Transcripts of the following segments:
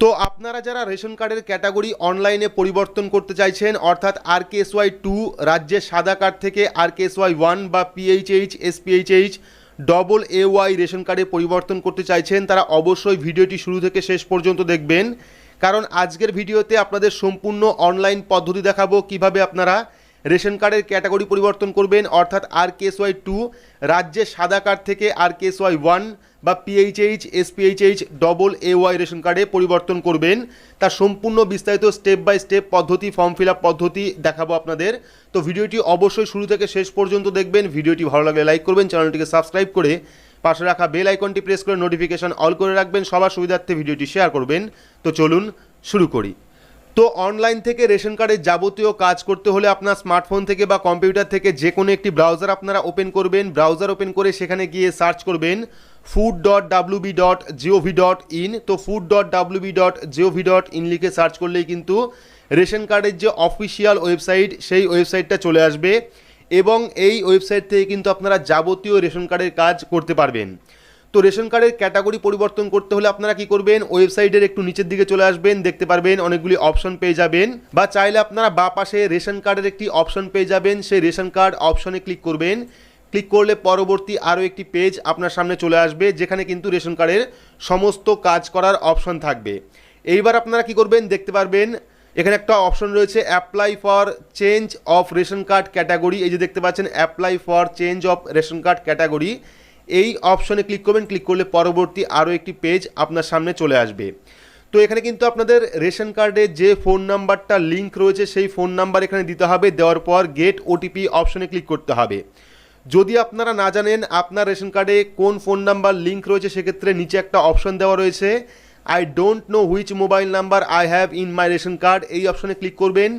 তো আপনারা যারা রেশন কার্ডের ক্যাটাগরি অনলাইনে পরিবর্তন করতে চাইছেন, অর্থাৎ R K S Y two রাজ্যের সাদা কার্ড থেকে R K S Y one বা PHH SPHH double A Y ration কার্ডে পরিবর্তন করতে চাইছেন, তারা অবশ্যই ভিডিওটি শুরু থেকে শেষ পর্যন্ত দেখবেন। কারণ আজকের ভিডিওতে আপনাদের সম্পূর্ণ অনলাইন পদ্ধতি দেখাবো, কীভাবে আপনারা রেশন কার্ডের ক্যাটাগরি পরিবর্তন করবেন, অর্থাৎ আর ওয়াই টু রাজ্যের সাদা কার্ড থেকে আর ওয়াই ওয়ান বা PHH SPHH double A Y ration কার্ডে পরিবর্তন করবেন। তার সম্পূর্ণ বিস্তারিত স্টেপ বাই স্টেপ পদ্ধতি ফর্ম ফিল আপ পদ্ধতি দেখাবো আপনাদের। তো ভিডিওটি অবশ্যই শুরু থেকে শেষ পর্যন্ত দেখবেন। ভিডিওটি ভালো লাগলে লাইক করবেন, চ্যানেলটিকে সাবস্ক্রাইব করে পাশে রাখা বেল আইকনটি প্রেস করে নোটিফিকেশন অল করে রাখবেন। সবার সুবিধার্থে ভিডিওটি শেয়ার করবেন। তো চলুন শুরু করি। তো অনলাইন থেকে রেশন কার্ডের যাবতীয় কাজ করতে হলে আপনার স্মার্টফোন থেকে বা কম্পিউটার থেকে যে কোনো একটি ব্রাউজার আপনারা ওপেন করবেন। ব্রাউজার ওপেন করে সেখানে গিয়ে সার্চ করবেন food dot WB dot GOV dot in তো food dot WB dot GOV dot in লিখে সার্চ করলেই কিন্তু রেশন কার্ডের যে অফিসিয়াল ওয়েবসাইট সেই ওয়েবসাইটটা চলে আসবে এবং এই ওয়েবসাইট থেকে কিন্তু আপনারা যাবতীয় রেশন কার্ডের কাজ করতে পারবেন। তো রেশন কার্ডের ক্যাটাগরি পরিবর্তন করতে হলে আপনারা কি করবেন? ওয়েবসাইটের একটু নিচের দিকে চলে আসবেন, দেখতে পারবেন অনেকগুলি অপশন পেয়ে যাবেন। বা চাইলে আপনারা বা পাশে রেশন কার্ডের একটি অপশন পেয়ে যাবেন, সেই রেশন কার্ড অপশনে ক্লিক করবেন। ক্লিক করলে পরবর্তী আরও একটি পেজ আপনার সামনে চলে আসবে, যেখানে কিন্তু রেশন কার্ডের সমস্ত কাজ করার অপশন থাকবে। এইবার আপনারা কি করবেন? দেখতে পারবেন, এখানে একটা অপশন রয়েছে apply for change of ration card category. এই যে দেখতে পাচ্ছেন apply for change of ration card category. এই অপশনে ক্লিক করবেন ক্লিক করলে পরবর্তী আরও একটি পেজ আপনার সামনে চলে আসবে। তো এখানে কিন্তু আপনাদের রেশন কার্ডে যে ফোন নাম্বারটা লিঙ্ক রয়েছে, সেই ফোন নাম্বার এখানে দিতে হবে। দেওয়ার পর গেট ওটিপি অপশনে ক্লিক করতে হবে। যদি আপনারা না জানেন আপনার রেশন কার্ডে কোন ফোন নাম্বার লিঙ্ক রয়েছে, সেক্ষেত্রে নিচে একটা অপশন দেওয়া রয়েছে। I don't know which mobile number I have in my ration card এই অপশনে ক্লিক করবেন।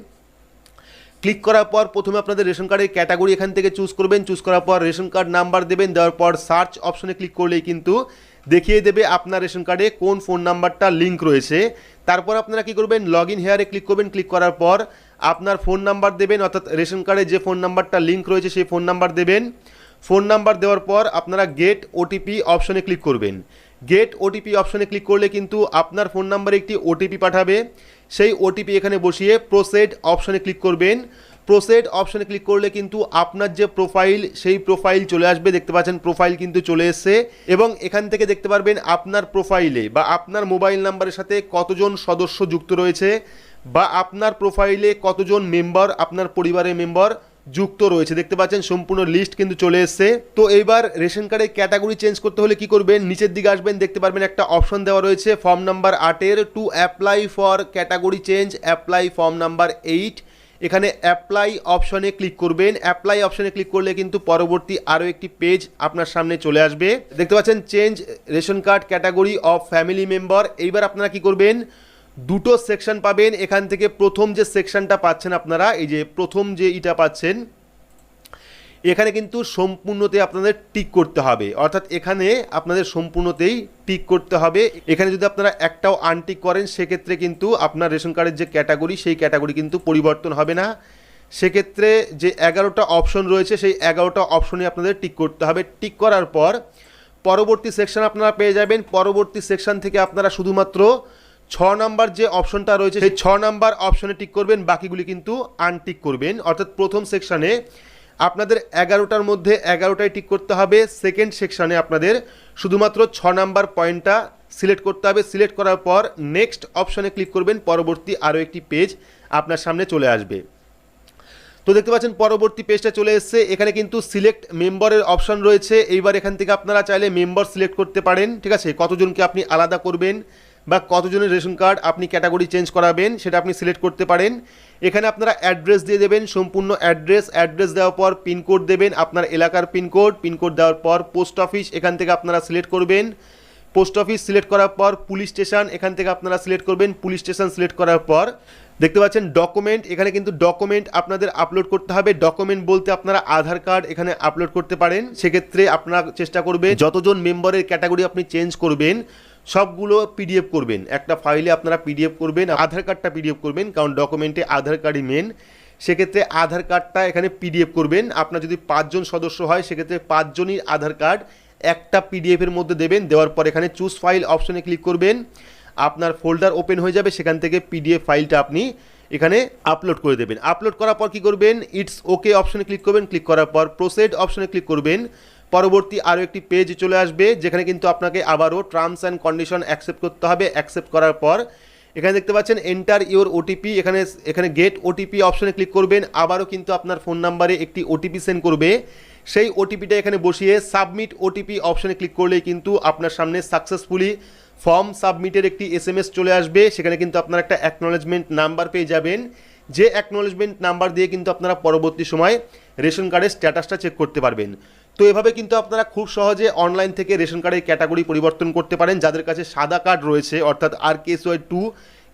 ক্লিক করার পর প্রথমে আপনাদের রেশন কার্ডের ক্যাটাগরি এখান থেকে চুজ করবেন। চুজ করার পর রেশন কার্ড নাম্বার দেবেন, দেওয়ার পর সার্চ অপশনে ক্লিক করলেই কিন্তু দেখিয়ে দেবে আপনার রেশন কার্ডে কোন ফোন নাম্বারটা লিঙ্ক রয়েছে। তারপর আপনারা কি করবেন? লগ ইন হেয়ারে ক্লিক করবেন। ক্লিক করার পর আপনার ফোন নাম্বার দেবেন, অর্থাৎ রেশন কার্ডে যে ফোন নাম্বারটা লিঙ্ক রয়েছে সেই ফোন নাম্বার দেবেন। ফোন নাম্বার দেওয়ার পর আপনারা গেট ওটিপি অপশনে ক্লিক করবেন। গেট ওটিপি অপশনে ক্লিক করলে কিন্তু আপনার ফোন নাম্বারে একটি ওটিপি পাঠাবে। সেই ওটিপি এখানে বসিয়ে প্রোসেড অপশানে ক্লিক করবেন। প্রোসেড অপশানে ক্লিক করলে কিন্তু আপনার যে প্রোফাইল সেই প্রোফাইল চলে আসবে। দেখতে পাচ্ছেন প্রোফাইল কিন্তু চলে এসছে এবং এখান থেকে দেখতে পারবেন আপনার প্রোফাইলে বা আপনার মোবাইল নাম্বারের সাথে কতজন সদস্য যুক্ত রয়েছে বা আপনার প্রোফাইলে কতজন মেম্বার আপনার পরিবারের মেম্বার যুক্ত রয়েছে। দেখতে পাচ্ছেন সম্পূর্ণ লিস্ট কিন্তু চলে এসছে। তো এইবার রেশন কার্ডের ক্যাটাগরি চেঞ্জ করতে হলে কি করবেন? নিচের দিকে আসবেন, দেখতে পারবেন একটা অপশন দেওয়া রয়েছে ফর্ম নাম্বার আটের to apply for category change apply form number eight এখানে অ্যাপ্লাই অপশনে ক্লিক করবেন। অ্যাপ্লাই অপশনে ক্লিক করলে কিন্তু পরবর্তী আরও একটি পেজ আপনার সামনে চলে আসবে। দেখতে পাচ্ছেন change ration card category of family member এইবার আপনারা কি করবেন? দুটো সেকশন পাবেন। এখান থেকে প্রথম যে সেকশনটা পাচ্ছেন আপনারা, এই যে প্রথম যে ইটা পাচ্ছেন, এখানে কিন্তু সম্পূর্ণতে আপনাদের টিক করতে হবে। অর্থাৎ এখানে আপনাদের সম্পূর্ণতেই টিক করতে হবে। এখানে যদি আপনারা একটাও আনটিক করেন, সেক্ষেত্রে কিন্তু আপনার রেশন কার্ডের যে ক্যাটাগরি, সেই ক্যাটাগরি কিন্তু পরিবর্তন হবে না। সেক্ষেত্রে যে এগারোটা অপশন রয়েছে, সেই এগারোটা অপশনে আপনাদের টিক করতে হবে। টিক করার পর পরবর্তী সেকশন আপনারা পেয়ে যাবেন। পরবর্তী সেকশন থেকে আপনারা শুধুমাত্র ছ নাম্বার যে অপশনটা রয়েছে, সেই ছ নাম্বার অপশনে টিক করবেন, বাকিগুলি কিন্তু আনটিক করবেন। অর্থাৎ প্রথম সেকশনে আপনাদের এগারোটার মধ্যে এগারোটায় টিক করতে হবে সেকেন্ড সেকশনে আপনাদের শুধুমাত্র ছ নাম্বার পয়েন্টটা সিলেক্ট করতে হবে। সিলেক্ট করার পর নেক্সট অপশনে ক্লিক করবেন, পরবর্তী আরও একটি পেজ আপনার সামনে চলে আসবে। তো দেখতে পাচ্ছেন, পরবর্তী পেজটা চলে এসেছে। এখানে কিন্তু সিলেক্ট মেম্বারের অপশন রয়েছে। এইবার এখান থেকে আপনারা চাইলে মেম্বার সিলেক্ট করতে পারেন, ঠিক আছে? কতজনকে আপনি আলাদা করবেন বা কতজনের রেশন কার্ড আপনি ক্যাটাগরি চেঞ্জ করাবেন সেটা আপনি সিলেক্ট করতে পারেন। এখানে আপনারা অ্যাড্রেস দিয়ে দেবেন, সম্পূর্ণ অ্যাড্রেস অ্যাড্রেস দেওয়ার পর পিনকোড দেবেন, আপনার এলাকার পিনকোড পিনকোড দেওয়ার পর পোস্ট অফিস, এখান থেকে আপনারা সিলেক্ট করবেন। পোস্ট অফিস সিলেক্ট করার পর পুলিশ স্টেশন, এখান থেকে আপনারা সিলেক্ট করবেন, পুলিশ স্টেশন সিলেক্ট করার পর। দেখতে পাচ্ছেন ডকুমেন্ট, এখানে কিন্তু ডকুমেন্ট আপনাদের আপলোড করতে হবে। ডকুমেন্ট বলতে আপনারা আধার কার্ড এখানে আপলোড করতে পারেন। সেক্ষেত্রে আপনারা চেষ্টা করবে যতজন মেম্বারের ক্যাটাগরি আপনি চেঞ্জ করবেন সবগুলো পিডিএফ করবেন। একটা ফাইলে আপনারা পিডিএফ করবেন, আধার কার্ডটা পিডিএফ করবেন, কারণ ডকুমেন্টে আধার কার্ডই মেন সেক্ষেত্রে আধার কার্ডটা এখানে পিডিএফ করবেন। আপনার যদি পাঁচজন সদস্য হয়, সেক্ষেত্রে পাঁচজনই আধার কার্ড একটা পিডিএফের মধ্যে দেবেন। দেওয়ার পর এখানে চুজ ফাইল অপশনে ক্লিক করবেন। আপনার ফোল্ডার ওপেন হয়ে যাবে। সেখান থেকে পিডিএফ ফাইলটা আপনি এখানে আপলোড করে দেবেন। আপলোড করার পর কি করবেন? ইটস ওকে অপশনে ক্লিক করবেন। ক্লিক করার পর প্রোসেড অপশনে ক্লিক করবেন। পরবর্তী আরও একটি পেজ চলে আসবে, যেখানে কিন্তু আপনাকে আবারও টার্মস অ্যান্ড কন্ডিশন অ্যাকসেপ্ট করতে হবে। অ্যাকসেপ্ট করার পর এখানে দেখতে পাচ্ছেন এন্টার ইউর ওটিপি এখানে এখানে গেট ওটিপি অপশনে ক্লিক করবেন। আবারও কিন্তু আপনার ফোন নাম্বারে একটি ওটিপি সেন্ড করবে। সেই ওটিপিটা এখানে বসিয়ে সাবমিট ওটিপি অপশনে ক্লিক করলেই কিন্তু আপনার সামনে সাকসেসফুলি ফর্ম সাবমিটের একটি এস চলে আসবে। সেখানে কিন্তু আপনার একটা অ্যাকনোলেজমেন্ট নাম্বার পেয়ে যাবেন। যে অ্যাকনোলেজমেন্ট নাম্বার দিয়ে কিন্তু আপনারা পরবর্তী সময় রেশন কার্ডের স্ট্যাটাসটা চেক করতে পারবেন। তো এভাবে কিন্তু আপনারা খুব সহজে অনলাইন থেকে রেশন কার্ডের ক্যাটাগরি পরিবর্তন করতে পারেন। যাদের কাছে সাদা কার্ড রয়েছে, অর্থাৎ R K S Y two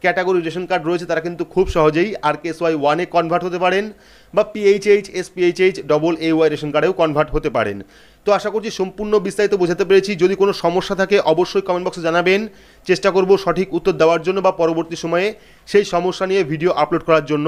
category ration card রয়েছে, তারা কিন্তু খুব সহজেই আর কেস ওয়াই ওয়ানে কনভার্ট হতে পারেন বা PHH SPHH double A Y ration কার্ডেও convert হতে পারেন। তো আশা করছি সম্পূর্ণ বিস্তারিত বোঝাতে পেরেছি। যদি কোনো সমস্যা থাকে, অবশ্যই কমেন্ট বক্সে জানাবেন। চেষ্টা করব সঠিক উত্তর দেওয়ার জন্য বা পরবর্তী সময়ে সেই সমস্যা নিয়ে ভিডিও আপলোড করার জন্য।